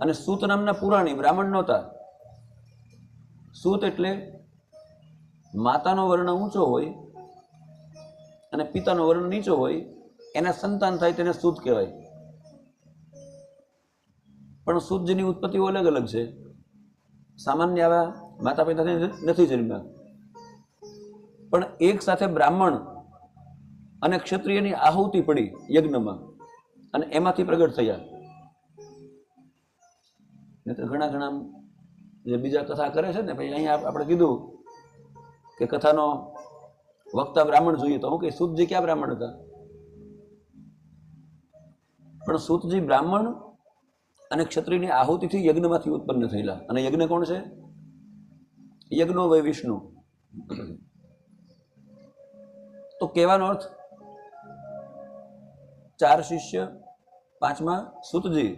અને સૂત નામના પુરાણી બ્રાહ્મણ નહોતા. સૂત એટલે માતાનો વર્ણ ઊંચો હોય અને પિતાનો વર્ણ નીચો હોય, એના સંતાન થાય તેને સૂત કહેવાય. પણ સૂતજીની ઉત્પત્તિઓ અલગ અલગ છે. સામાન્ય આવા માતા પિતાથી નથી જન્મ્યા. પણ એક સાથે બ્રાહ્મણ અને ક્ષત્રિયની આહુતિ પડી યજ્ઞમાં અને એમાંથી પ્રગટ થયા. ઘણા ઘણા જે બીજા કથા કરે છે ને, પછી અહીંયા આપણે કીધું કે કથાનો વક્તા બ્રાહ્મણ જોઈએ તો હું કે સુતજી ક્યાં બ્રાહ્મણ હતા? પણ સુતજી બ્રાહ્મણ અને ક્ષત્રિયની આહુતિથી યજ્ઞમાંથી ઉત્પન્ન થયેલા. અને યજ્ઞ કોણ છે? યજ્ઞો વય વિષ્ણુ. તો કહેવાનો અર્થ, ચાર શિષ્ય પાંચમા સૂતજી